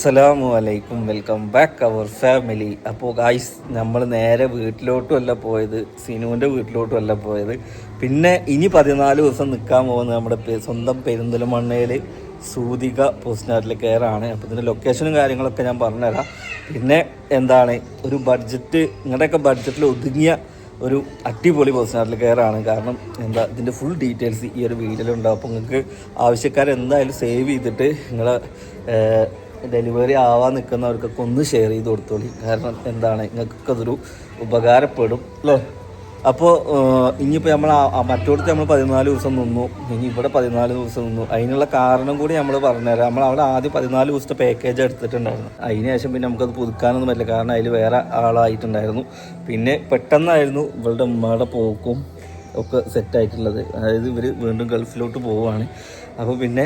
അസ്സലാമു അലൈക്കും. Welcome back our family. അപ്പോൾ ഗായ്സ് നമ്മൾ നേരെ വീട്ടിലോട്ടുമല്ല പോയത് സിനുവിന്റെ വീട്ടിലോട്ടുമല്ല പോയത്. പിന്നെ ഇനി പതിനാല് ദിവസം നിൽക്കാൻ പോകുന്നത് നമ്മുടെ സ്വന്തം പെരിന്തൽമണ്ണയിൽ സൂതിക പോസ്റ്റിനാറ്റിൽ കെയറാണ്. അപ്പോൾ ഇതിന്റെ ലൊക്കേഷനും കാര്യങ്ങളൊക്കെ ഞാൻ പറഞ്ഞുതരാം. പിന്നെ എന്താണ് ഒരു ബഡ്ജറ്റ് നിങ്ങളുടെയൊക്കെ ബഡ്ജറ്റിൽ ഒതുങ്ങിയ ഒരു അടിപൊളി കെയർ ആണ് കാരണം എന്താ ഇതിന്റെ ഫുൾ ഡീറ്റെയിൽസ് ഈ ഒരു വീഡിയോയിലുണ്ടാവും അപ്പോൾ നിങ്ങൾക്ക് ആവശ്യക്കാരെന്തായാലും സേവ് ചെയ്തിട്ട് നിങ്ങളെ ഡെലിവറി ആവാൻ നിൽക്കുന്നവർക്കൊക്കെ ഒന്ന് ഷെയർ ചെയ്ത് കൊടുത്തോളി. കാരണം എന്താണ് നിങ്ങൾക്കൊക്കെ അതൊരു ഉപകാരപ്പെടും അല്ലേ? അപ്പോൾ ഇനിയിപ്പോൾ നമ്മൾ മറ്റോടത്ത് നമ്മൾ പതിനാല് ദിവസം നിന്നു. ഇനി ഇവിടെ പതിനാല് ദിവസം നിന്നു. അതിനുള്ള കാരണം കൂടി നമ്മൾ പറഞ്ഞുതരാം. നമ്മൾ അവിടെ ആദ്യം പതിനാല് ദിവസത്തെ പാക്കേജ് എടുത്തിട്ടുണ്ടായിരുന്നു. അതിന് ശേഷം പിന്നെ നമുക്കത് പുതുക്കാനൊന്നും പറ്റില്ല. കാരണം അതിൽ വേറെ ആളായിട്ടുണ്ടായിരുന്നു. പിന്നെ പെട്ടെന്നായിരുന്നു ഇവളുടെ ഉമ്മയുടെ പോക്കും ഒക്കെ സെറ്റായിട്ടുള്ളത് അതായത് ഇവർ വീണ്ടും ഗൾഫിലോട്ട് പോവുകയാണ്. അപ്പോൾ പിന്നെ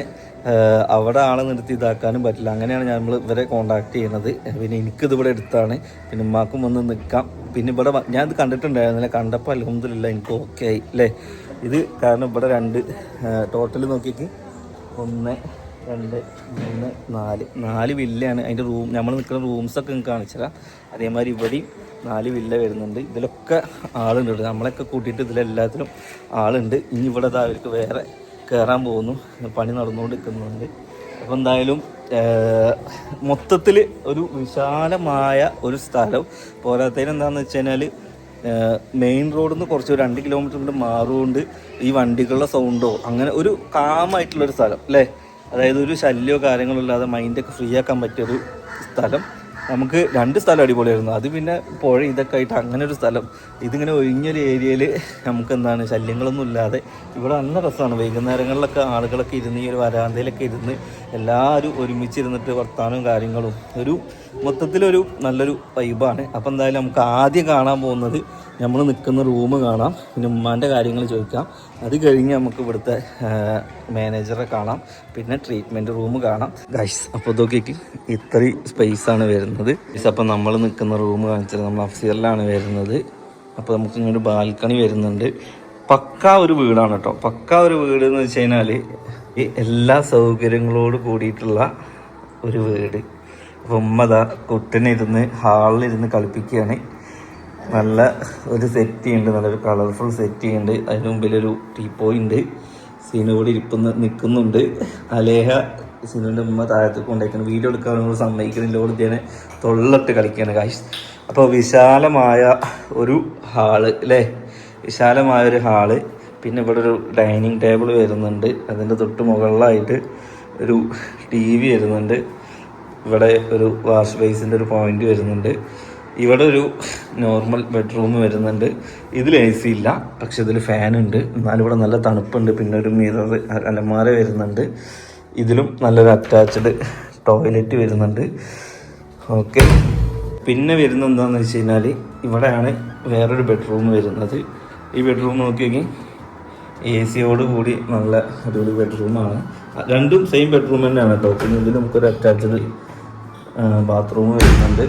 അവിടെ ആളെ നിർത്തി ഇതാക്കാനും പറ്റില്ല. അങ്ങനെയാണ് നമ്മൾ ഇവരെ കോണ്ടാക്ട് ചെയ്യുന്നത്. പിന്നെ എനിക്കിത് ഇവിടെ എടുത്താണ്. പിന്നെ ഉമ്മാക്കും വന്ന് നിൽക്കാം. പിന്നെ ഇവിടെ ഞാൻ കണ്ടിട്ടുണ്ടായിരുന്നില്ല കണ്ടപ്പോൾ അലഹമില്ല എനിക്ക് ഓക്കെ ആയി അല്ലേ ഇത് കാരണം ഇവിടെ രണ്ട് ടോട്ടൽ നോക്കിയിട്ട് ഒന്ന് രണ്ട് മൂന്ന് നാല്. നാല് വില്ലയാണ് അതിന്റെ റൂം നമ്മൾ നിൽക്കുന്ന റൂംസൊക്കെ നിങ്ങൾക്ക് കാണിച്ചുതരാം അതേമാതിരി ഇവിടെയും നാല് വില്ല വരുന്നുണ്ട്. ഇതിലൊക്കെ ആളുണ്ട് നമ്മളൊക്കെ കൂട്ടിയിട്ട് ഇതിലെല്ലാത്തിലും ആളുണ്ട്. ഇനി ഇവിടെ അവർക്ക് വേറെ കയറാൻ പോകുന്നു. പണി നടന്നുകൊണ്ടിരിക്കുന്നുണ്ട്. അപ്പോൾ എന്തായാലും മൊത്തത്തിൽ ഒരു വിശാലമായ ഒരു സ്ഥലം. പോരാത്തതിന് എന്താണെന്ന് വെച്ച് കഴിഞ്ഞാൽ മെയിൻ റോഡിൽ നിന്ന് കുറച്ച് രണ്ട് കിലോമീറ്റർ കൊണ്ട് മാറുകൊണ്ട് ഈ വണ്ടികളുടെ സൗണ്ടോ അങ്ങനെ ഒരു കാമായിട്ടുള്ളൊരു സ്ഥലം അല്ലേ? അതായത് ഒരു ശല്യമോ കാര്യങ്ങളോ ഇല്ലാതെ മൈൻഡൊക്കെ ഫ്രീ ആക്കാൻ പറ്റിയൊരു സ്ഥലം. നമുക്ക് രണ്ട് സ്ഥലം അടിപൊളിയായിരുന്നു. അത് പിന്നെ പുഴ ഇതൊക്കെ ആയിട്ട് അങ്ങനെ ഒരു സ്ഥലം. ഇതിങ്ങനെ ഒഴിഞ്ഞൊരു ഏരിയയിൽ നമുക്ക് എന്താണ് ശല്യങ്ങളൊന്നും ഇല്ലാതെ ഇവിടെ നല്ല രസമാണ് വൈകുന്നേരങ്ങളിലൊക്കെ ആളുകളൊക്കെ ഇരുന്ന് ഈ ഒരു വരാന്തയിലൊക്കെ ഇരുന്ന് എല്ലാവരും ഒരുമിച്ചിരുന്നിട്ട് വർത്താനവും കാര്യങ്ങളും. ഒരു മൊത്തത്തിലൊരു നല്ലൊരു വൈബാണ് അപ്പോൾ എന്തായാലും നമുക്ക് ആദ്യം കാണാൻ പോകുന്നത് നമ്മൾ നിൽക്കുന്ന റൂം കാണാം. പിന്നെ ഉമ്മാന്റെ കാര്യങ്ങൾ ചോദിക്കാം. അത് കഴിഞ്ഞ് നമുക്ക് ഇവിടുത്തെ മാനേജറെ കാണാം. പിന്നെ ട്രീറ്റ്മെന്റ് റൂം കാണാം. ഗൈസ് അപ്പോൾ ഇതൊക്കെ ഇത്രയും സ്പേസ് ആണ് വരുന്നത്. അപ്പോൾ നമ്മൾ നിൽക്കുന്ന റൂം കാണിച്ചത് നമ്മൾ അഫ്സിയറിലാണ് വരുന്നത്. അപ്പോൾ നമുക്ക് ഇങ്ങോട്ട് ബാൽക്കണി വരുന്നുണ്ട്. പക്ക ഒരു വീടാണ് കേട്ടോ പക്ക ഒരു വീട് എന്ന് വെച്ച് കഴിഞ്ഞാൽ എല്ലാ സൗകര്യങ്ങളോട് കൂടിയിട്ടുള്ള ഒരു വീട്. അപ്പോൾ ഉമ്മ കുട്ടനിരുന്ന് ഹാളിലിരുന്ന് കളിപ്പിക്കുകയാണ്. നല്ല ഒരു സെറ്റി ഉണ്ട് നല്ലൊരു കളർഫുൾ സെറ്റി ഉണ്ട് അതിന് മുമ്പിലൊരു ടീപ്പോയി ഉണ്ട് സീനു കൂടി ഇരിപ്പുന്ന നിൽക്കുന്നുണ്ട്. അലേഹ സീനുവിന്റെ ഉമ്മ താഴത്ത് കൊണ്ടേക്കുന്നു വീഡിയോ എടുക്കാൻ നമ്മൾ സമ്മതിക്കുന്നില്ല ഓട് ഇതേനെ തൊള്ളിട്ട് കളിക്കുകയാണ് കാശ് അപ്പോൾ വിശാലമായ ഒരു ഹാൾ അല്ലേ വിശാലമായ ഒരു ഹാൾ. പിന്നെ ഇവിടെ ഒരു ഡൈനിങ് ടേബിൾ വരുന്നുണ്ട്. അതിന്റെ തൊട്ട് മുകളിലായിട്ട് ഒരു ടി വി വരുന്നുണ്ട്. ഇവിടെ ഒരു വാഷ് ബേസിന്റെ ഒരു പോയിന്റ് വരുന്നുണ്ട്. ഇവിടെ ഒരു നോർമൽ ബെഡ്റൂം വരുന്നുണ്ട്. ഇതിൽ എ സി ഇല്ല പക്ഷെ ഇതിൽ ഫാൻ ഉണ്ട്. എന്നാലും ഇവിടെ നല്ല തണുപ്പുണ്ട്. പിന്നെ ഒരു മിറർ അലമാര വരുന്നുണ്ട്. ഇതിലും നല്ലൊരു അറ്റാച്ച്ഡ് ടോയ്ലറ്റ് വരുന്നുണ്ട്. ഓക്കെ പിന്നെ വരുന്നത് എന്താണെന്ന് വെച്ച് കഴിഞ്ഞാൽ ഇവിടെയാണ് വേറൊരു ബെഡ്റൂം വരുന്നത്. ഈ ബെഡ്റൂം നോക്കിയെങ്കിൽ എ സിയോട് കൂടി നല്ല അടിപൊളി ബെഡ്റൂമാണ് രണ്ടും സെയിം ബെഡ്റൂം തന്നെയാണ് കേട്ടോ. പിന്നെ ഇതിൽ നമുക്കൊരു അറ്റാച്ച്ഡ് ബാത്റൂം വരുന്നുണ്ട്.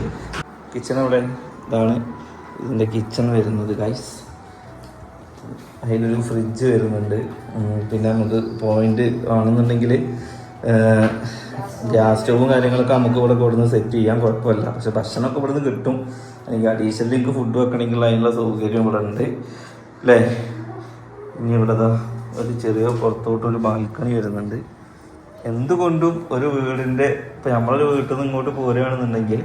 കിച്ചൺ അവിടെ ഇതാണ് ഇതിന്റെ കിച്ചൺ വരുന്നത് ഗൈസ് അതിലൊരു ഫ്രിഡ്ജ് വരുന്നുണ്ട്. പിന്നെ നമുക്ക് പോയിന്റ് ആണെന്നുണ്ടെങ്കിൽ ഗ്യാസ് സ്റ്റൗവും കാര്യങ്ങളൊക്കെ നമുക്ക് ഇവിടെ കൊടുന്ന് സെറ്റ് ചെയ്യാൻ കുഴപ്പമില്ല. പക്ഷെ ഭക്ഷണമൊക്കെ ഇവിടുന്ന് കിട്ടും. എനിക്ക് അഡീഷണൽ എനിക്ക് ഫുഡ് വെക്കണമെങ്കിൽ അതിനുള്ള സൗകര്യം ഇവിടെ ഉണ്ട്. അല്ലേ? ഇനി ഇവിടെ ഒരു ചെറിയ പുറത്തോട്ടൊരു ബാൽക്കണി വരുന്നുണ്ട്. എന്തുകൊണ്ടും ഒരു വീടിന്റെ ഇപ്പം നമ്മളൊരു വീട്ടിൽ നിന്ന് ഇങ്ങോട്ട് പോരുകയാണെന്നുണ്ടെങ്കിൽ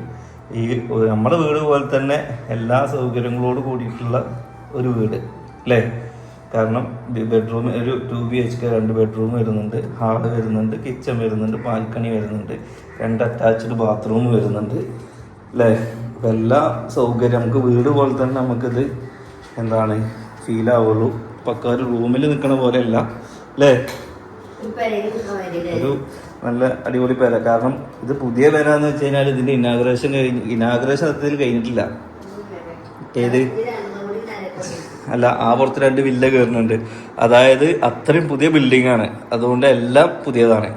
ഈ നമ്മുടെ വീട് പോലെ തന്നെ എല്ലാ സൗകര്യങ്ങളോട് കൂടിയിട്ടുള്ള ഒരു വീട് അല്ലേ? കാരണം ബെഡ്റൂം ഒരു ടു ബി എച്ച് കെ രണ്ട് ബെഡ്റൂം വരുന്നുണ്ട് ഹാൾ വരുന്നുണ്ട് കിച്ചൺ വരുന്നുണ്ട് ബാൽക്കണി വരുന്നുണ്ട് രണ്ട് അറ്റാച്ച്ഡ് ബാത്റൂം വരുന്നുണ്ട് അല്ലേ? അപ്പം എല്ലാ സൗകര്യം നമുക്ക് വീട് പോലെ തന്നെ നമുക്കിത് എന്താണ് ഫീൽ ആവുള്ളൂ. പക്ക ഒരു റൂമിൽ നിൽക്കണ പോലെയല്ല അല്ലേ? ഒരു നല്ല അടിപൊളി പേര. കാരണം ഇത് പുതിയ പേരാന്ന് വെച്ച് കഴിഞ്ഞാൽ ഇതിന്റെ ഇനാഗ്രേഷൻ കഴിഞ്ഞ് ഇനാഗ്രേഷൻ സത്യത്തിൽ കഴിഞ്ഞിട്ടില്ല. ഏത്? അല്ല ആ പുറത്ത് രണ്ട് വില്ല കയറുന്നുണ്ട് അതായത് അത്രയും പുതിയ ബിൽഡിംഗ് ആണ്. അതുകൊണ്ട് എല്ലാം പുതിയതാണ്.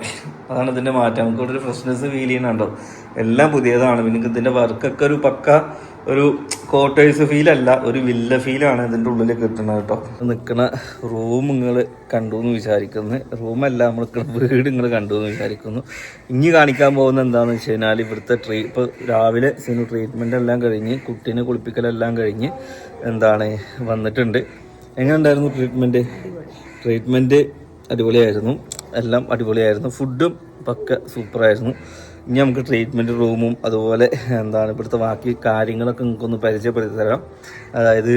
അതാണ് ഇതിന്റെ മാറ്റം. നമുക്ക് ഇവിടെ ഒരു ഫ്രഷ്നെസ് ഫീൽ ചെയ്യുന്നുണ്ടോ? എല്ലാം പുതിയതാണ്. പിന്നെ ഇതിന്റെ വർക്കൊക്കെ ഒരു പക്ക ഒരു ക്വാർട്ടേഴ്സ് ഫീലല്ല ഒരു വില്ല ഫീലാണ് ഇതിന്റെ ഉള്ളിൽ കിട്ടുന്നത് കേട്ടോ. നിൽക്കുന്ന റൂം നിങ്ങൾ കണ്ടു എന്ന് വിചാരിക്കുന്നു റൂമല്ല നമ്മൾ നിൽക്കുന്ന വീട് നിങ്ങൾ കണ്ടു എന്ന് വിചാരിക്കുന്നു. ഇനി കാണിക്കാൻ പോകുന്ന എന്താണെന്ന് വെച്ച് കഴിഞ്ഞാൽ ഇവിടുത്തെ ട്രീ ഇപ്പോൾ രാവിലെ സിനു ട്രീറ്റ്മെന്റ് എല്ലാം കഴിഞ്ഞ് കുട്ടീനെ കുളിപ്പിക്കലെല്ലാം കഴിഞ്ഞ് എന്താണ് വന്നിട്ടുണ്ട്. എങ്ങനെ ഉണ്ടായിരുന്നു ട്രീറ്റ്മെന്റ് ട്രീറ്റ്മെന്റ് അടിപൊളിയായിരുന്നു. എല്ലാം അടിപൊളിയായിരുന്നു. ഫുഡും പക്ക സൂപ്പറായിരുന്നു ഇനി നമുക്ക് ട്രീറ്റ്മെന്റ് റൂമും അതുപോലെ എന്താണ് ഇവിടുത്തെ ബാക്കി കാര്യങ്ങളൊക്കെ നിങ്ങൾക്കൊന്ന് പരിചയപ്പെടുത്തി തരാം. അതായത്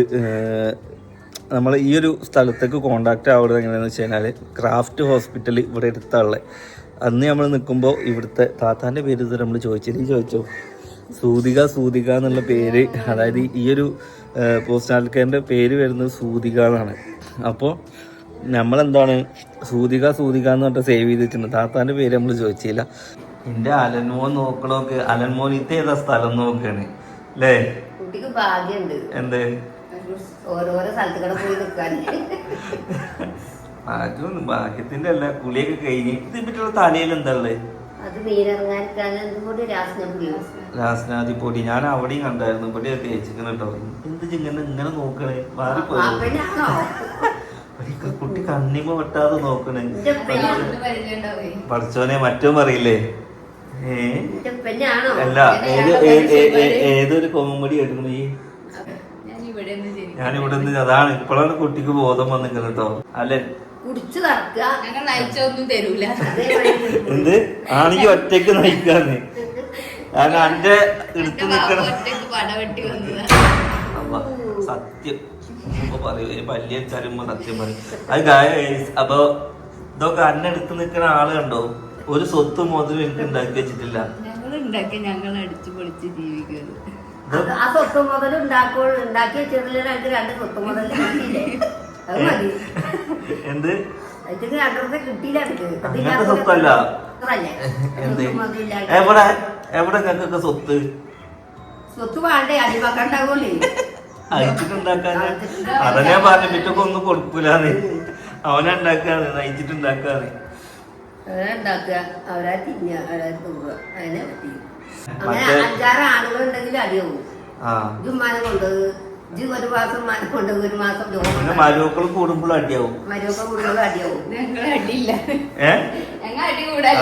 നമ്മൾ ഈ ഒരു സ്ഥലത്തേക്ക് കോണ്ടാക്റ്റ് ആവുന്നത് എങ്ങനെയാണെന്ന് വെച്ച് കഴിഞ്ഞാൽ ക്രാഫ്റ്റ് ഹോസ്പിറ്റൽ ഇവിടെ അടുത്താളെ അന്ന് നമ്മൾ നിൽക്കുമ്പോൾ ഇവിടുത്തെ താത്താന്റെ പേര് ഇത് നമ്മൾ ചോദിച്ചില്ല? ചോദിച്ചു? സൂതിക സൂതിക എന്നുള്ള പേര് അതായത് ഈ ഒരു പോസ്റ്റ് ആൾക്കാരുടെ പേര് വരുന്നത് സൂതിക എന്നാണ്. അപ്പോൾ നമ്മളെന്താണ് സൂതിക സൂതിക എന്ന് പറഞ്ഞിട്ട് സേവ് ചെയ്തിട്ടുണ്ട്. താത്താന്റെ പേര് നമ്മൾ ചോദിച്ചില്ല. എന്റെ അലൻമോൻ നോക്കണോക്ക്. അലൻമോൻ ഇത് ഏതാ സ്ഥലം നോക്കാണ്? അല്ലേ കുട്ടിക്ക് ഭാഗ്യമുണ്ട് എന്ത്? ഓരോരോ സ്ഥലത്ത് കൂടെ പോയി നിൽക്കാൻ ഭാഗ്യമൊന്നും ഭാഗ്യത്തിന്റെ അല്ല കുളിയൊക്കെ കഴിഞ്ഞ്. ഇത് പറ്റിയുള്ള തലയിൽ എന്താ ഉള്ളത് അത് രാസനാദി പൊടി ഞാൻ അവിടെയും കണ്ടായിരുന്നു. ഇവിടെ തേച്ചിക്കണ കേട്ടോ. എന്ത് ചിങ്ങനെ ഇങ്ങനെ നോക്കണേ? മാറിപ്പോയി കുട്ടി കണ്ണിമ വെട്ടാതെ നോക്കണേ. എന്റെ പഠിച്ചോനെ മറ്റോ പറയില്ലേ? എന്റെ അല്ല ഏതൊരു കോമഡി കേട്ടിക്കണു ഈ? ഞാനിവിടെ നിന്ന് അതാണ് ഇപ്പോഴാണ് കുട്ടിക്ക് ബോധം വന്നിരിക്കുന്നത് കേട്ടോ. അല്ലെ? കുടിച്ചു കറക്കുക ഞങ്ങൾ നയിച്ചൊന്നും തരൂല. എന്ത്? ആണെങ്കിൽ ഒറ്റയ്ക്ക് നയിക്കാന്ന്. കാരണം അന്റെ എടുത്ത് നിൽക്കണം സത്യം. പറയൂ വലിയ ചരുമ്പോ സത്യം പറയും. അത് guys, അപ്പൊ ഇതൊക്കെ അന്നെടുത്ത് നിക്കണ നിൽക്കുന്ന ആൾ കണ്ടോ? ഒരു സ്വത്ത് മോതിരം എനിക്ക് ഉണ്ടാക്കി വെച്ചിട്ടില്ല. ഞങ്ങൾ ഉണ്ടാക്കി ഞങ്ങൾ അടിച്ചു പൊളിച്ച് ജീവിക്കുന്നത് ആ സ്വത്ത് മുതൽ ഉണ്ടാക്കുമ്പോൾ ഉണ്ടാക്കി വെച്ചിട്ടുണ്ടെങ്കിൽ രണ്ട് സ്വത്ത് മുതൽ കിട്ടിയില്ലേ? അത് മതി. എന്ത്? അതിന് രണ്ടത്തെ കിട്ടിയില്ല അങ്ങനത്തെ അത് സ്വത്തല്ല. സ്വത്തല്ലേ? എന്ത്? സ്വത്ത് മുതലില്ലാതെ. എവിടെ? എവിടെ ഞങ്ങൾക്കൊക്കെ സ്വത്ത്? സ്വത്ത് വേണ്ടേ? അടിമക്കണ്ടാകൂലേ അയച്ചിട്ടുണ്ടാക്കാന് അതന്നെ പറഞ്ഞിട്ടൊക്കെ പറഞ്ഞു പിറ്റൊക്കെ ഒന്നും കൊടുക്കൂലെന്ന്. അവനുണ്ടാക്കാന്ന് നയിച്ചിട്ടുണ്ടാക്കാന്ന് അവരെ ഉണ്ടാക്കുക അവരെ തിന്നുക അവരെ തുക അതിനെ പറ്റി. അങ്ങനെ മറ്റേ- അഞ്ചാറ് ആളുകളുണ്ടെങ്കിൽ അടിയാവും ആ. ഇത് മനം കൊണ്ട് ഇത് ഒരു മാസം മനം കൊണ്ട് ഒരു മാസം പിന്നെ ജോലി മരുമക്കൾ കൂടുമ്പോഴും അടിയാവും കൂടുമ്പോൾ അടിയാവും ഞങ്ങൾ അടിയില്ല.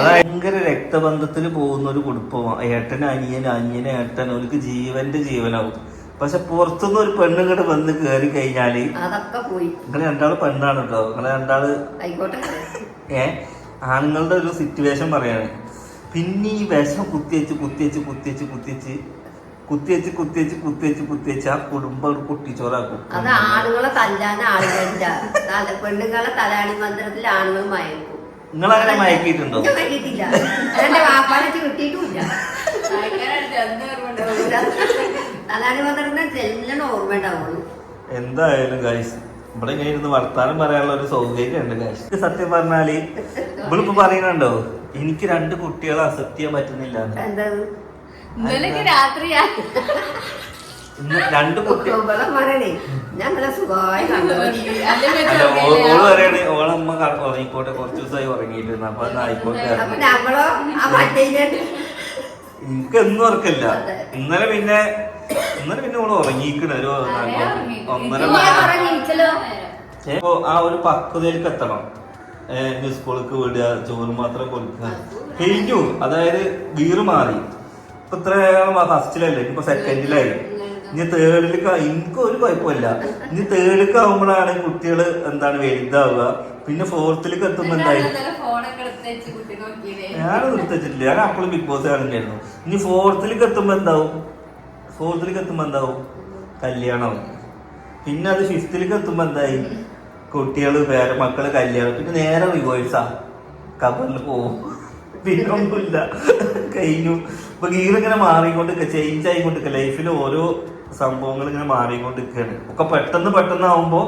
ഭയങ്കര രക്തബന്ധത്തിൽ പോകുന്ന ഒരു കുടുംബം ഏട്ടൻ അനിയൻ അനിയൻ ഏട്ടൻ. അവർക്ക് ജീവന്റെ ജീവനാവും. പക്ഷെ പുറത്തുനിന്ന് ഒരു പെണ്ണ് ഇങ്ങോട്ട് വന്ന് കയറി കഴിഞ്ഞാൽ അതൊക്കെ പോയി. നിങ്ങൾ രണ്ടാൾ പെണ്ണാണ് കേട്ടോ നിങ്ങളെ രണ്ടാൾ ആയിക്കോട്ടെ. ഏ? ആണുങ്ങളുടെ ഒരു സിറ്റുവേഷൻ പറയാണ്. പിന്നെ ഈ വിഷം കുത്തിവെച്ച് കുത്തിവെച്ച് കുത്തിവെച്ച് കുത്തിവെച്ച് കുത്തിവെച്ച് കുത്തിവെച്ച് കുത്തിവെച്ച് കുത്തിവെച്ച് ആ കുടുംബം ഒരു കുട്ടിച്ചോറാക്കും അത് ആണുങ്ങളെ തല്ലാൻ ആളുകളില്ല തല- പെണ്ണുങ്ങളെ തലാണി മന്ത്രത്തിൽ ആണുങ്ങൾ മയക്കും. നിങ്ങളങ്ങനെ മയക്കിയിട്ടുണ്ടോ? ഞാൻ മയക്കിയിട്ടില്ല. എന്റെ വാപ്പാനച്ച് കിട്ടിയിട്ടില്ല തലാണി മന്ത്രത്തിന് ചെല്ലണ ഓർമ്മ ഉണ്ടാവുള്ളൂ എന്തായാലും ഗൈസ് ഇവിടെ ഇങ്ങനെ ഇരുന്ന് വർത്താനം പറയാനുള്ള ഒരു സൗകര്യമുണ്ട് കാശ് സത്യം പറഞ്ഞാൽ ഇവളിപ്പോ പറയുന്നുണ്ടോ? എനിക്ക് രണ്ട് കുട്ടികളെ അസെപ്റ്റ് ചെയ്യാൻ പറ്റുന്നില്ല ഓളമ്മ ഉറങ്ങിക്കോട്ടെ കുറച്ച് ദിവസമായി ഉറങ്ങിയിട്ടിരുന്നു. അപ്പൊ ആയിക്കോട്ടെ. നമ്മളോ എനിക്ക് എന്നും ഉറക്കില്ല ഇന്നലെ പിന്നെ ഇന്നലെ പിന്നെ ഓൾ ഉറങ്ങിക്കണ ഒരു ഒന്നര ഇപ്പൊ ആ ഒരു പക്വതയിലേക്ക് എത്തണം. സ്കൂൾക്ക് വിടുക ചോറ് മാത്രം കൊടുക്കുക. കഴിഞ്ഞു. അതായത് ഗീറ് മാറി. ഇപ്പൊ ഇത്ര ഫസ്റ്റിലല്ലേ ഇപ്പൊ സെക്കൻഡിലായി ഇനി തേർഡിലേക്ക് എനിക്ക് ഒരു കുഴപ്പമില്ല. ഇനി തേർഡിലേക്ക് ആവുമ്പോഴാണ് കുട്ടികൾ എന്താണ് വലുതാവുക. പിന്നെ ഫോർത്തിലേക്ക് നോക്കിയതേ. ഞാൻ നിർത്തിച്ചിട്ടില്ല ഞാൻ അപ്പോഴും ബിഗ് ബോസ് കാണുകയായിരുന്നു ഇനി ഫോർത്തിലേക്ക് എത്തുമ്പോ എന്താവും? ഫോർത്തിലേക്ക് എത്തുമ്പോ എന്താവും? കല്യാണം പിന്നെ അത് ഫിഫ്തിലേക്ക് എത്തുമ്പോ എന്തായി? കുട്ടികൾ വേറെ മക്കൾ കല്യാണം. പിന്നെ നേരെ റിവേഴ്സാ കബറിൽ പോവും. പിന്നെ ഒന്നുമില്ല. കഴിഞ്ഞു. ഇപ്പൊ ഗീർ ഇങ്ങനെ മാറിക്കൊണ്ടിരിക്കുക ചേഞ്ച് ആയിക്കൊണ്ടിരിക്കുക ലൈഫിൽ ഓരോ സംഭവങ്ങൾ ഇങ്ങനെ മാറിക്കൊണ്ടിരിക്കുകയാണ് ഒക്കെ പെട്ടെന്ന് പെട്ടെന്ന് ആവുമ്പോ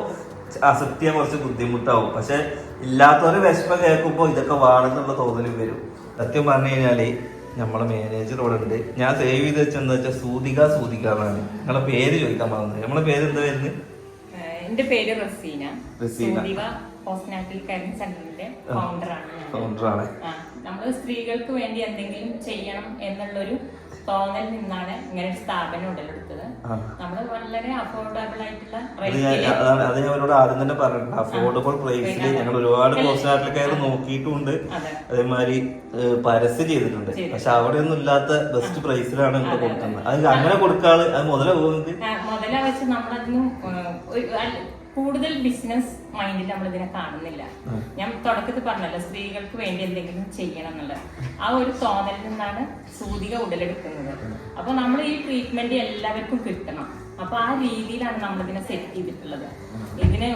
ചെയ്യാൻ കുറച്ച് ബുദ്ധിമുട്ടാവും. പക്ഷെ ഇല്ലാത്തവർ വിഷമം കേൾക്കുമ്പോൾ ഇതൊക്കെ വേണമെന്നുള്ള തോന്നലും വരും. സത്യം പറഞ്ഞു കഴിഞ്ഞാൽ നമ്മളെ മാനേജർ അവിടെ ഉണ്ട്. ഞാൻ സേവ് ചെയ്ത് വെച്ചെന്ന് വെച്ചാൽ സൂതിക സൂതിക എന്നാണ്. നിങ്ങളെ പേര് ചോദിക്കാൻ പറഞ്ഞത് നമ്മളെ പേര് എന്താ വരുന്നത് എന്റെ പേര് റസീന. റസീന. സൂദിവ പോസ്റ്റ്നാറ്റൽ കെയറിംഗ് സെന്ററിന്റെ ഫൗണ്ടറാണ് ഫൗണ്ടറാണ് നമ്മൾ സ്ത്രീകൾക്ക് വേണ്ടി എന്തെങ്കിലും ചെയ്യണം എന്നുള്ളൊരു തോന്നൽ നിന്നാണ് ഇങ്ങനെ ഒരു സ്ഥാപനം ഉടലെടുത്തത്. നമ്മൾ വളരെ അഫോർഡബിൾ ആയിട്ടുള്ള അത് ഞാൻ അവരോട് ആദ്യം തന്നെ പറഞ്ഞിട്ടുണ്ട്. അഫോർഡബിൾ പ്രൈസിൽ ഞങ്ങൾ ഒരുപാട് കയറി നോക്കിയിട്ടുണ്ട്. അതെ. അതേമാതിരി പരസ്യം ചെയ്തിട്ടുണ്ട്. പക്ഷെ അവിടെ ഒന്നും ഇല്ലാത്ത ബെസ്റ്റ് പ്രൈസിലാണ് ഇവിടെ കൊടുക്കുന്നത്. അത് അങ്ങനെ കൊടുക്കാൾ അത് മുതലേ പോകുന്നത് മുതല വെച്ച് നമ്മളതിനും കൂടുതൽ ബിസിനസ് മൈൻഡിൽ നമ്മൾ ഇതിനെ കാണുന്നില്ല. ഞാൻ തുടക്കത്തിൽ പറഞ്ഞല്ലോ സ്ത്രീകൾക്ക് വേണ്ടി എന്തെങ്കിലും ചെയ്യണം എന്നുള്ളത്. ആ ഒരു തോന്നലിൽ നിന്നാണ് സൂതിക ഉടലെടുക്കുന്നത്. അപ്പൊ നമ്മൾ ഈ ട്രീറ്റ്മെന്റ് എല്ലാവർക്കും കിട്ടണം. അപ്പൊ ആ രീതിയിലാണ് നമ്മൾ ഇതിനെ സെറ്റ് ചെയ്തിട്ടുള്ളത്. ഇതിന്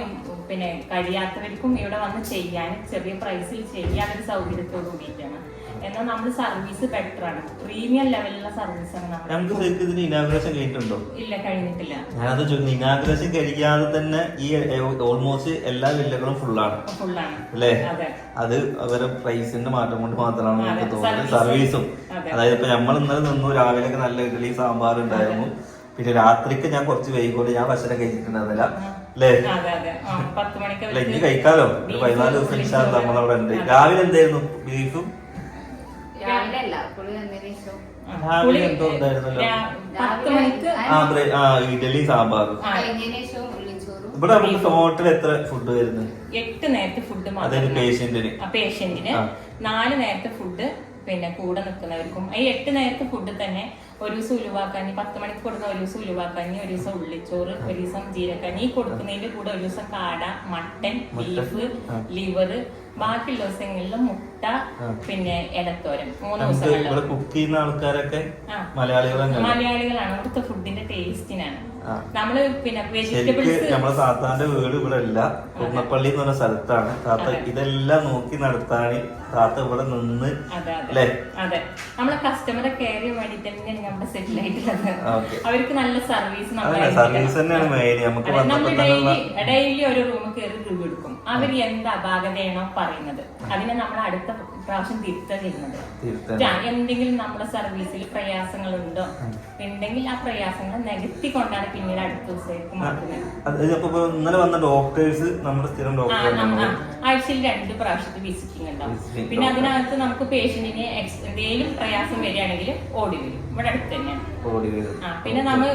പിന്നെ കഴിയാത്തവർക്കും ഇവിടെ വന്ന് ചെയ്യാൻ ചെറിയ പ്രൈസിൽ ചെയ്യാനൊരു സൗകര്യത്തോട് കൂടിയിട്ടാണ്. എന്നാൽ നമ്മൾ സർവീസ് ബെറ്റർ ആണ്. പ്രീമിയം ലെവലിലുള്ള സർവീസ് നമ്മൾ നമുക്ക് ശരിക്കും ഇതിന് ഇനാഗ്രേഷൻ കഴിഞ്ഞിട്ടുണ്ടോ? ഇല്ല കഴിഞ്ഞിട്ടില്ല. ഞാനത് ചോദിക്കുന്നു. ഇനാഗ്രേഷൻ കഴിക്കാതെ തന്നെ ഈ ഓൾമോസ്റ്റ് എല്ലാ വില്ലകളും ഫുള്ളാണ് ഫുള്ളാണ് അല്ലേ? അതെ. അവരെ പ്രൈസിന്റെ മാറ്റം കൊണ്ട് മാത്രമാണ് നമുക്ക് തോന്നുന്നത്. സർവീസും അതായത് ഇപ്പൊ നമ്മൾ ഇന്നലെ നിന്നു രാവിലെ നല്ല ഇഡ്ഡലി സാമ്പാർ ഉണ്ടായിരുന്നു. പിന്നെ രാത്രിക്ക് ഞാൻ കുറച്ച് വൈകോട്ട് ഞാൻ ഭക്ഷണം കഴിച്ചിട്ടുണ്ടായിരുന്നില്ല. അല്ലേ? ഇനി കഴിക്കാലോ? ഒരു പതിനാല് ദിവസം പൊളിച്ചോറ്. നമ്മളവിടെ ഉണ്ട്. രാവിലെ എന്തായിരുന്നു? ബീഫും രാവിലെ അല്ല പുളി വന്നതിന് ശേഷം. ആ, രാവിലെ എന്തോ ഉണ്ടായിരുന്നല്ലോ. രാ- പത്ത് മണിക്ക്? ആ ബ്രെ- ആ ഇഡലി സാമ്പാർ. ആ, കഴിഞ്ഞതിന് ശേഷം ഉള്ളിച്ചോറും ഇവിടെ നമുക്ക് ടോട്ടൽ എത്ര ഫുഡ് വരുന്നത് എട്ട് നേരത്തെ ഫുഡ് അതായത് പേഷ്യന്റിന് പേഷ്യന്റിന് ആ. നാല് നേരത്തെ ഫുഡ് പിന്നെ കൂടെ നിൽക്കുന്നവർക്കും. ഈ എട്ട് നേരത്തെ ഫുഡ് തന്നെ ഒരു ദിവസം ഉലുവാക്കാനി പത്ത് മണിക്ക് കൊടുക്കുന്ന ഒരു ദിവസം ഉലുവാക്കാനി ഒരു ദിവസം ഉള്ളിച്ചോറ് ഒരു ദിവസം ജീരക്കഞ്ഞി കൊടുക്കുന്നതിന്റെ കൂടെ ഒരു ദിവസം കാട മട്ടൻ ബീഫ് ലിവർ ബാക്കിയുള്ള ദിവസങ്ങളിൽ മുട്ട പിന്നെ ഇടത്തോരൻ മൂന്ന് ദിവസം ഇവിടെ കുക്ക് ചെയ്യുന്ന ആൾക്കാരൊക്കെ മലയാളികളാണ് മലയാളികളാണ്. അവിടുത്തെ ഫുഡിന്റെ ടേസ്റ്റിനാണ്. നമ്മൾ പിന്നെ വെജിറ്റബിൾസ് നമ്മളെ താത്താന്റെ വീട് ഇവിടെ ഇല്ല കുന്നപ്പള്ളി എന്ന് പറഞ്ഞ സ്ഥലത്താണ്. താത്ത ഇതെല്ലാം നോക്കി നടത്താൻ താത്ത ഇവിടെ നിന്ന് അതെ അതെ. നമ്മളെ കസ്റ്റമറെ കെയർ വേണ്ടി തന്നെയാണ് നമ്മുടെ സെറ്റിൽ ആയിട്ടുള്ളത്. അവർക്ക് നല്ല സർവീസ് സർവീസ് തന്നെയാണ്. മെയിൻ നമുക്ക് ഡെയിലി ഒരു റൂം കയറി റിവ്യൂ എടുക്കും. അവർ എന്താ അപാകതയാണോ പറയുന്നത്. അതിനെ നമ്മൾ അടുത്ത പ്രാവശ്യം തിരുത്ത ചെയ്യുന്നത്. തിരുത്താൻ ആ, എന്തെങ്കിലും നമ്മുടെ സർവീസിൽ പ്രയാസങ്ങൾ ഉണ്ടോ ഉണ്ടെങ്കിൽ ആ പ്രയാസങ്ങൾ നികത്തി കൊണ്ടാണ് പിന്നീട് അടുത്ത ദിവസത്തേക്ക് മാറ്റുന്നത് ഇന്നലെ വന്ന ഡോക്ടേഴ്സ് നമ്മുടെ സ്ഥിരം ഡോക്ടർ ആഴ്ചയിൽ രണ്ട് പ്രാവശ്യത്തെ വിസിറ്റിംഗ് ഉണ്ടാവും പിന്നെ. അതിനകത്ത് നമുക്ക് പേഷ്യന്റിന് എന്തെങ്കിലും പ്രയാസം വരികയാണെങ്കിൽ ഓടി വരും. ഇവിടെ അടുത്ത് തന്നെയാണ്. ഓടി വരും. പിന്നെ നമ്മൾ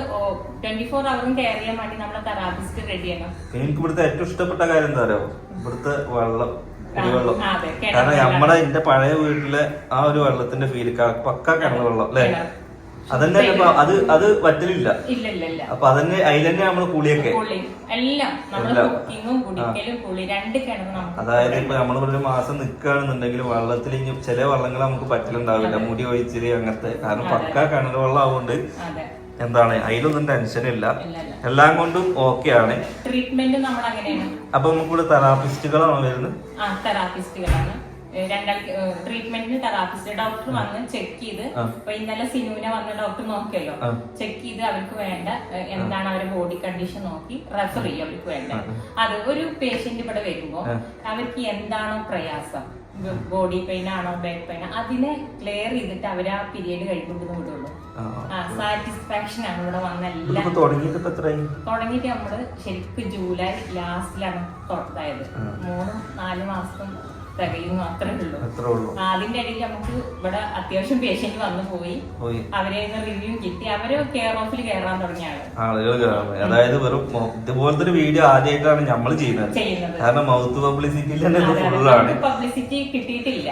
ട്വന്റി ഫോർ അവറും കെയർ ചെയ്യാൻ വേണ്ടി നമ്മളെ തെറാപ്പിസ്റ്റ് റെഡി ചെയ്യണം പിന്നെ എനിക്ക് ഇവിടുത്തെ ഏറ്റവും ഇഷ്ടപ്പെട്ട കാര്യം എന്താ പറയുക ഇവിടുത്തെ വെള്ളം കുടിവെള്ളം. കാരണം നമ്മളെ നമ്മുടെ എന്റെ പഴയ വീട്ടിലെ ആ ഒരു വെള്ളത്തിന്റെ ഫീൽ പക്ക കിണർ വെള്ളം അല്ലേ. അതന്നെ ഇപ്പൊ അത് അത് വറ്റലില്ല. അപ്പൊ അതന്നെ അതിലന്നെ നമ്മൾ കുളിയൊക്കെ അതായത് ഇപ്പൊ നമ്മൾ ഒരു മാസം നിക്കുകയാണെന്നുണ്ടെങ്കിൽ വെള്ളത്തിൽ ഇനി ചില വള്ളങ്ങൾ നമുക്ക് പറ്റലുണ്ടാവില്ല. മുടി ഒഴിച്ചിൽ അങ്ങനത്തെ. കാരണം പക്ക കിണർ വെള്ളം ആവുകൊണ്ട് എന്താണ്? അതിലൊന്നും ഇല്ല. എല്ലാം കൊണ്ടും ഓക്കെ ആണ് ട്രീറ്റ്മെന്റ് നമ്മൾ അങ്ങനെയാണ് അപ്പൊ നമുക്കിവിടെ തെറാപ്പിസ്റ്റുകളാണോ വരുന്നത്? തെറാപ്പിസ്റ്റുകളാണ്. രണ്ടാൾ ട്രീറ്റ്മെന്റിന് തെറാപ്പിസ്റ്റ് ഡോക്ടർ വന്ന് ചെക്ക് ചെയ്ത്. ഇപ്പൊ ഇന്നലെ സിനുവിനെ വന്ന ഡോക്ടർ നോക്കിയല്ലോ. ചെക്ക് ചെയ്ത് അവർക്ക് വേണ്ട എന്താണ് അവരുടെ ബോഡി കണ്ടീഷൻ നോക്കി റെഫർ ചെയ്യും അവർക്ക് വേണ്ട. അത് ഒരു പേഷ്യന്റ് ഇവിടെ വരുമ്പോ അവർക്ക് എന്താണോ പ്രയാസം? ബോഡി പെയിൻ ആണോ ബാക്ക് പെയിൻ ആണോ? അതിനെ ക്ലിയർ ചെയ്തിട്ട് അവർ ആ പീരീഡ് കഴിക്കുമ്പോൾ വിടുള്ളൂ. സാറ്റിസ്ഫാക്ഷൻ ആണ് ഇവിടെ വന്നല്ലേ തുടങ്ങിയിട്ട് നമ്മൾ ശരിക്കും ജൂലൈ ലാസ്റ്റിലാണ് തുടങ്ങിയത്. മൂന്നും നാല് മാസം തികയുന്നു അത്രേ ഉള്ളൂ. അതിന്റെ ഇടയിൽ നമുക്ക് ഇവിടെ അത്യാവശ്യം പേഷ്യന്റ് വന്നു പോയി. അവരെ റിവ്യൂ കിട്ടി. അവർ കെയർ ഓഫിൽ കയറാൻ തുടങ്ങിയാണ് അതായത് വെറും ഇതുപോലത്തെ ഒരു വീഡിയോ ആദ്യമായിട്ടാണ് നമ്മൾ ചെയ്യുന്നത്. കാരണം മൗത്ത് പബ്ലിസിറ്റിയിൽ തന്നെ ഇത് ഫുള്ളാണ് പബ്ലിസിറ്റി കിട്ടിയിട്ടില്ല.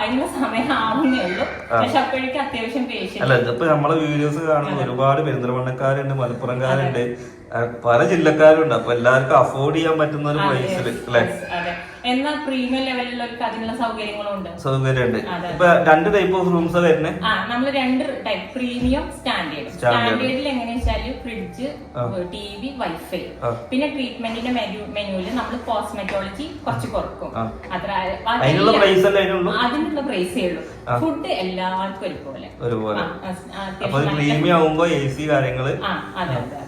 അതിനുള്ള സമയം ആവുന്നേ ഉള്ളൂ. പക്ഷെ അപ്പോഴേക്കും അത്യാവശ്യം പേഷ്യന്റ് അല്ല ഇതിപ്പോ നമ്മളെ വീഡിയോസ് കാണുന്ന ഒരുപാട് പെരുന്തൽമണ്ണക്കാരുണ്ട് മലപ്പുറംകാരുണ്ട്. പല ജില്ലക്കാരുണ്ട്. അപ്പൊ എല്ലാവർക്കും അഫോർഡ് ചെയ്യാൻ പറ്റുന്ന ഒരു പ്ലേസിൽ അല്ലെ? എന്നാൽ പ്രീമിയം ലെവലിലൊക്കെ അതിനുള്ള സൗകര്യങ്ങളും ഉണ്ട് സൗകര്യമുണ്ട് ഇപ്പൊ രണ്ട് ടൈപ്പ് ഓഫ് റൂംസ് വരുന്നത് ആ നമ്മൾ രണ്ട് ടൈപ്പ് പ്രീമിയം സ്റ്റാൻഡേർഡ് സ്റ്റാൻഡേർഡിൽ എങ്ങനെയാ വെച്ചാൽ ഫ്രിഡ്ജ്. ടി വി വൈഫൈ പിന്നെ ട്രീറ്റ്മെന്റിന്റെ മെനു മെനുവിൽ നമ്മൾ കോസ്മെറ്റോളജി കുറച്ച് കുറക്കും. അത്ര അതിനുള്ള പ്രൈസ് അല്ലേ അതിനുള്ള? പ്രൈസേ ഉള്ളൂ. ഫുഡ് എല്ലാവർക്കും ഒരുപോലെ. ഒരുപോലെ. പ്രീമിയം ആവുമ്പോ എ സി കാര്യങ്ങൾ. ആ അതെ അതെ.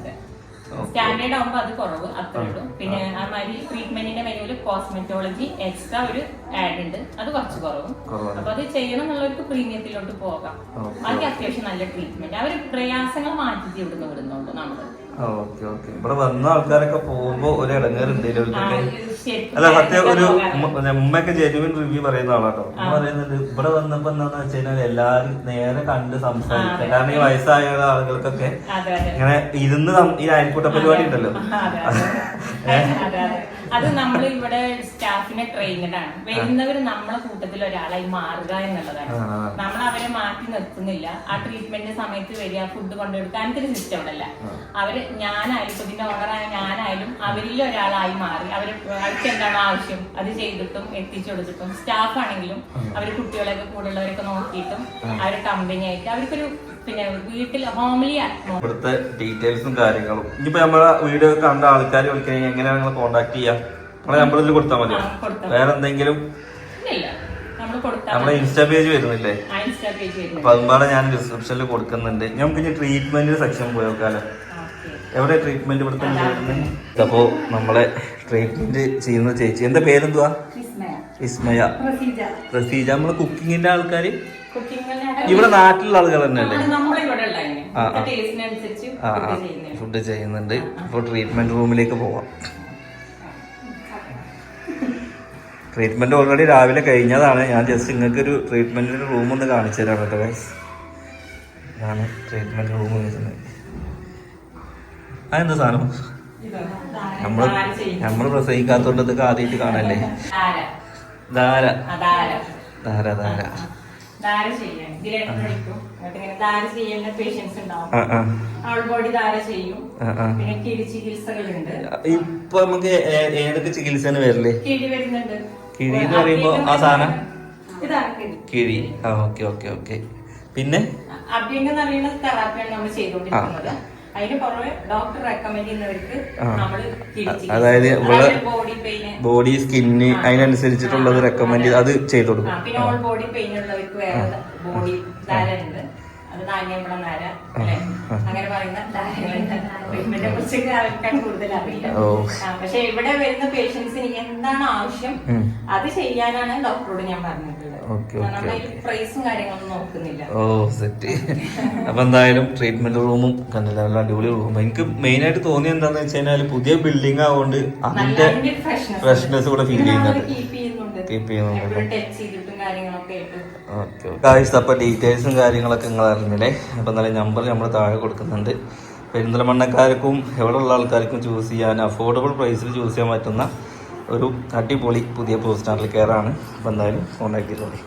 സ്റ്റാൻഡേർഡ് ആകുമ്പോൾ അത് കുറവ് അത്രേ ഉള്ളൂ. പിന്നെ ആ മാതിരി ട്രീറ്റ്മെന്റിന്റെ മെനുവിൽ കോസ്മെറ്റോളജി എക്സ്ട്രാ ഒരു ആഡ് ഉണ്ട്. അത് കുറച്ച് കുറവും. അപ്പൊ അത് ചെയ്യണം എന്നുള്ളവർക്ക് പ്രീമിയത്തിലോട്ട് പോകാം. അതിന് ബാക്കി അത്യാവശ്യം നല്ല ട്രീറ്റ്മെന്റ് അവർ പ്രയാസങ്ങൾ മാറ്റി ഇവിടുന്ന് വിടുന്നുണ്ട് നമ്മൾ. ഓക്കെ ഓക്കെ ഇവിടെ വന്ന ആൾക്കാരൊക്കെ പോകുമ്പോ ഒരു ഇടങ്ങേറുണ്ട് അല്ല സത്യം ഒരു. ഉമ്മയൊക്കെ ജെനുവിൻ റിവ്യൂ പറയുന്ന ആളാട്ടോ. ഉമ്മ പറയുന്നത് ഇവിടെ വന്നപ്പോ എന്താന്ന് വെച്ച് കഴിഞ്ഞാൽ എല്ലാരും നേരെ കണ്ട് സംസാരിക്കുക. കാരണം ഈ വയസ്സായ ആളുകൾക്കൊക്കെ ഇങ്ങനെ ഇരുന്ന് ഈ അയൽക്കൂട്ട പരിപാടി ഉണ്ടല്ലോ. അതെ, നമ്മൾ ഇവിടെ സ്റ്റാഫിനെ ട്രെയിനഡ് ആണ് വരുന്നവർ നമ്മളെ കൂട്ടത്തിൽ ഒരാളായി മാറുക എന്നുള്ളതാണ്. നമ്മൾ അവരെ മാറ്റി നിർത്തുന്നില്ല. ആ ട്രീറ്റ്മെന്റ് സമയത്ത് വരിക ഫുഡ് കൊണ്ടുകൊടുക്കുക അങ്ങനത്തെ ഒരു സിസ്റ്റം അവിടെ അല്ല അവർ ഞാനായാലും ഇപ്പൊ ഇതിന്റെ ഓണറായ ഞാനായാലും അവരിൽ ഒരാളായി മാറി. അവർ അവർക്ക് എന്താണ് ആവശ്യം അത് ചെയ്തിട്ടും എത്തിച്ചു കൊടുത്തിട്ടും സ്റ്റാഫ് ആണെങ്കിലും അവർ കുട്ടികളെയൊക്കെ കൂടുള്ളവരൊക്കെ നോക്കിയിട്ടും അവർ കമ്പനി ആയിട്ട് അവർക്കൊരു പിന്നെ വീട്ടിൽ ഹോംലി ഇവിടുത്തെ ഡീറ്റെയിൽസും കാര്യങ്ങളും. ഇനിയിപ്പോ നമ്മളെ വീഡിയോ കണ്ട ആൾക്കാർ വിളിക്കണമെങ്കിൽ എങ്ങനെയാണ് നിങ്ങൾ കോൺടാക്ട് ചെയ്യാം? നമ്മളെ നമ്പറിൽ കൊടുത്താൽ മതിയോ? വേറെ എന്തെങ്കിലും നമ്മുടെ ഇൻസ്റ്റാ പേജ് വരുന്നില്ലേ? അപ്പൊ അതുമ്പാടെ ഞാൻ ഡിസ്ക്രിപ്ഷനിൽ കൊടുക്കുന്നുണ്ട്. നമുക്ക് ഇനി ട്രീറ്റ്മെന്റ് സെക്ഷൻ പോയി നോക്കാലോ എവിടെ ട്രീറ്റ്മെന്റ് ഇവിടുത്തെ അപ്പോ നമ്മളെ ട്രീറ്റ്മെന്റ് ചെയ്യുന്ന ചേച്ചി. എന്താ പേരെന്തുവാ? വിസ്മയ പ്രസീജ. നമ്മൾ കുക്കിങ്ങിന്റെ ആൾക്കാര്? ഇവിടെ നാട്ടിലുള്ള ആളുകൾ തന്നെയല്ലേ ആ ആ ഫുഡ് ചെയ്യുന്നുണ്ട്. ഇപ്പോൾ ട്രീറ്റ്മെന്റ് റൂമിലേക്ക് പോവാം. ട്രീറ്റ്മെന്റ് ഓൾറെഡി രാവിലെ കഴിഞ്ഞതാണ്. ഞാൻ ജസ്റ്റ് നിങ്ങൾക്ക് ഒരു ട്രീറ്റ്മെന്റിന്റെ റൂം ഒന്ന് കാണിച്ചു തരാം കേട്ടോ ഗൈസ് ഇതാണ് ട്രീറ്റ്മെന്റ് റൂം വരുന്നത്. അതെന്താ സാധനം? നമ്മൾ നമ്മൾ പ്രസവിക്കാത്തോണ്ട് ഇതൊക്കെ ആദ്യമായിട്ട് കാണല്ലേ? ധാര. ധാര ധാര. ധാര ചെയ്യാൻ ചെയ്യുന്ന പേഷ്യൻസ് ഉണ്ടാവും. ബോഡി ധാര ചെയ്യും. ആ ആ. പിന്നെ കിഴി ചികിത്സകളുണ്ട്. ഇപ്പൊ നമുക്ക് ഏതൊക്കെ ചികിത്സയാണ് വരല്ലേ കിഴി വരുന്നുണ്ട്. കിഴി എന്ന് പറയുമ്പോ ആ സാധനം? കിഴി. ആ ഓക്കെ ഓക്കെ ഓക്കെ. പിന്നെ? അതായത് ഇവിടെ ബോഡി സ്കിന്ന് അതിനനുസരിച്ചിട്ടുള്ളത് റെക്കമെൻഡ് ചെയ്ത് അത് ചെയ്തു കൊടുക്കും. അത് നാണ്യമ്പളം അല്ലെ? അങ്ങനെ പറയുന്ന ധാരകളുണ്ട് കൂടുതൽ പക്ഷെ ഇവിടെ വരുന്ന പേഷ്യൻസിന് എന്താണ് ആവശ്യം? അത് ചെയ്യാനാണ് ഡോക്ടറോട് ഞാൻ പറഞ്ഞിട്ടുള്ളത്. പ്രൈസും കാര്യങ്ങളൊന്നും നോക്കുന്നില്ല. ഓ സെറ്റ് അപ്പൊ എന്തായാലും ട്രീറ്റ്മെന്റ് റൂമും കണ്ടില്ല നല്ല അടിപൊളി റൂം എനിക്ക് മെയിൻ ആയിട്ട് തോന്നിയത് എന്താന്ന് വെച്ച് കഴിഞ്ഞാൽ പുതിയ ബിൽഡിംഗ് ആവുകൊണ്ട് അതിന്റെ ഫ്രഷ്നെസ് കൂടെ ഫീൽ ചെയ്യുന്നുണ്ട്. കീപ്പ് ചെയ്യുന്നുണ്ട്. കാര്യങ്ങളൊക്കെ അപ്പൊ ഡീറ്റെയിൽസും കാര്യങ്ങളൊക്കെ നിങ്ങൾ അറിഞ്ഞില്ലേ? അപ്പൊ നല്ല നമ്പർ നമ്മൾ താഴെ കൊടുക്കുന്നുണ്ട്. പെരിന്തൽമണ്ണക്കാർക്കും എവിടെയുള്ള ആൾക്കാർക്കും ചൂസ് ചെയ്യാൻ അഫോർഡബിൾ പ്രൈസിൽ ചൂസ് ചെയ്യാൻ പറ്റുന്ന ഒരു അടിപൊളി പുതിയ പോസ്റ്റ് കെയർ അപ്പോൾ അപ്പൊ എന്തായാലും കോൺടാക്ട് ചെയ്തോളി